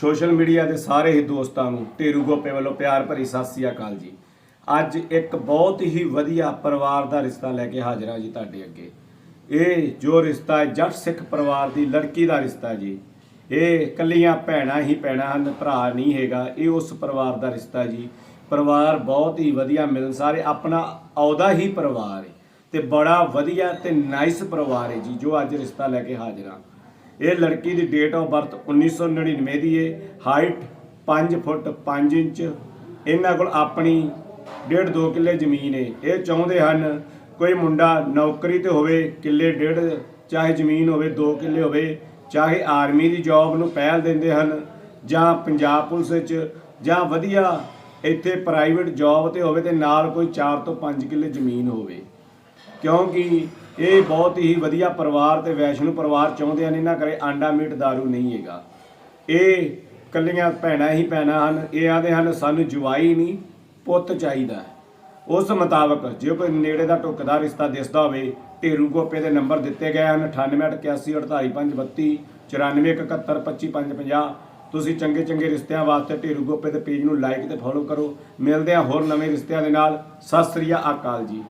Social media ਦੇ ਸਾਰੇ ਹੀ ਦੋਸਤਾਂ ਨੂੰ ਢੇਰੂ ਗੋਪੇ ਵੱਲੋਂ ਪਿਆਰ ਭਰੀ ਸਤਿ ਸ੍ਰੀ ਅਕਾਲ ਜੀ। ਅੱਜ ਇੱਕ ਬਹੁਤ ਹੀ ਵਧੀਆ ਪਰਿਵਾਰ ਦਾ ਰਿਸ਼ਤਾ ਲੈ ਕੇ ਹਾਜ਼ਰ ਹਾਂ ਜੀ ਤੁਹਾਡੇ ਅੱਗੇ। ਇਹ ਜੋ ਰਿਸ਼ਤਾ ਹੈ, ਜੱਟ ਸਿੱਖ ਪਰਿਵਾਰ ਦੀ ਲੜਕੀ ਦਾ ਰਿਸ਼ਤਾ ਜੀ। ਇਹ ਕੱਲੀਆਂ ਭੈਣਾਂ ਹੀ ਭੈਣਾਂ ਹਨ, ਭਰਾ ਨਹੀਂ ਹੈਗਾ, ਇਹ ਉਸ ਪਰਿਵਾਰ ਦਾ ਰਿਸ਼ਤਾ ਜੀ। ਪਰਿਵਾਰ ਬਹੁਤ ਹੀ ਵਧੀਆ ਮਿਲਨਸਾਰ ਸਾਰੇ, ਆਪਣਾ ਆਉਦਾ ਹੀ ਪਰਿਵਾਰ ਹੈ ਤੇ ਬੜਾ ਵਧੀਆ ਤੇ ਨਾਈਸ ਪਰਿਵਾਰ ਹੈ ਜੀ, ਜੋ ਅੱਜ ਰਿਸ਼ਤਾ ਲੈ ਕੇ ਹਾਜ਼ਰ ਹਾਂ। ਇਹ ਲੜਕੀ ਦੀ ਡੇਟ ਆਫ ਬਰਥ 1999 ਦੀ ਹੈ ਹਾਈਟ 5 ਫੁੱਟ 5 ਇੰਚ, ਇਹਨਾਂ ਕੋਲ ਆਪਣੀ ਡੇਢ 2 ਕਿੱਲੇ ਜ਼ਮੀਨ ਹੈ ਇਹ ਚਾਹੁੰਦੇ ਹਨ ਕੋਈ ਮੁੰਡਾ ਨੌਕਰੀ ਤੇ ਹੋਵੇ, ਕਿੱਲੇ ਡੇਢ ਚਾਹੇ ਜ਼ਮੀਨ ਹੋਵੇ 2 ਕਿੱਲੇ ਹੋਵੇ, ਚਾਹੇ ਆਰਮੀ ਦੀ ਜੌਬ ਨੂੰ ਪਹਿਲ ਦਿੰਦੇ ਹਨ ਜਾਂ ਪੰਜਾਬ ਪੁਲਿਸ ਵਿੱਚ, ਜਾਂ ਵਧੀਆ ਇੱਥੇ ਪ੍ਰਾਈਵੇਟ ਜੌਬ ਤੇ ਹੋਵੇ ਤੇ ਨਾਲ ਕੋਈ 4 ਤੋਂ 5 ਕਿੱਲੇ ਜ਼ਮੀਨ ਹੋਵੇ। ਕਿਉਂਕਿ ਇਹ ਬਹੁਤ ਹੀ ਵਧੀਆ ਪਰਿਵਾਰ ਤੇ ਵੈਸ਼ਨੂ ਪਰਿਵਾਰ ਚਾਹੁੰਦੇ ਹਨ, ਇਹਨਾਂ ਕਰੇ ਆਂਡਾ ਮੀਟ दारू ਨਹੀਂ ਹੈਗਾ। ਇਹ ਕੱਲੀਆਂ ਭੈਣਾਂ ਹੀ ਭੈਣਾਂ ਹਨ, ਇਹ ਆਦੇ ਹਨ, ਸਾਨੂੰ ਜਵਾਈ ਨਹੀਂ, ਪੁੱਤ ਚਾਹੀਦਾ ਉਸ ਮੁਤਾਬਕ ਜੇ ਕੋਈ ਨੇੜੇ ਦਾ ਢੁੱਕਦਾ ਰਿਸ਼ਤਾ ਦਿਸਦਾ ਹੋਵੇ, ਢੇਰੂ ਗੋਪੇ ਦੇ ਨੰਬਰ ਦਿੱਤੇ ਗਏ ਹਨ 9881488532 9471255550 ਤੁਸੀਂ ਚੰਗੇ ਚੰਗੇ ਰਿਸ਼ਤਿਆਂ ਵਾਸਤੇ ਢੇਰੂ ਗੋਪੇ ਦੇ ਪੇਜ ਨੂੰ ਲਾਈਕ ਤੇ ਫੋਲੋ ਕਰੋ। ਮਿਲਦੇ ਹਾਂ ਹੋਰ ਨਵੇਂ ਰਿਸ਼ਤਿਆਂ ਦੇ ਨਾਲ। ਸਤਿ ਸ੍ਰੀ ਅਕਾਲ ਜੀ।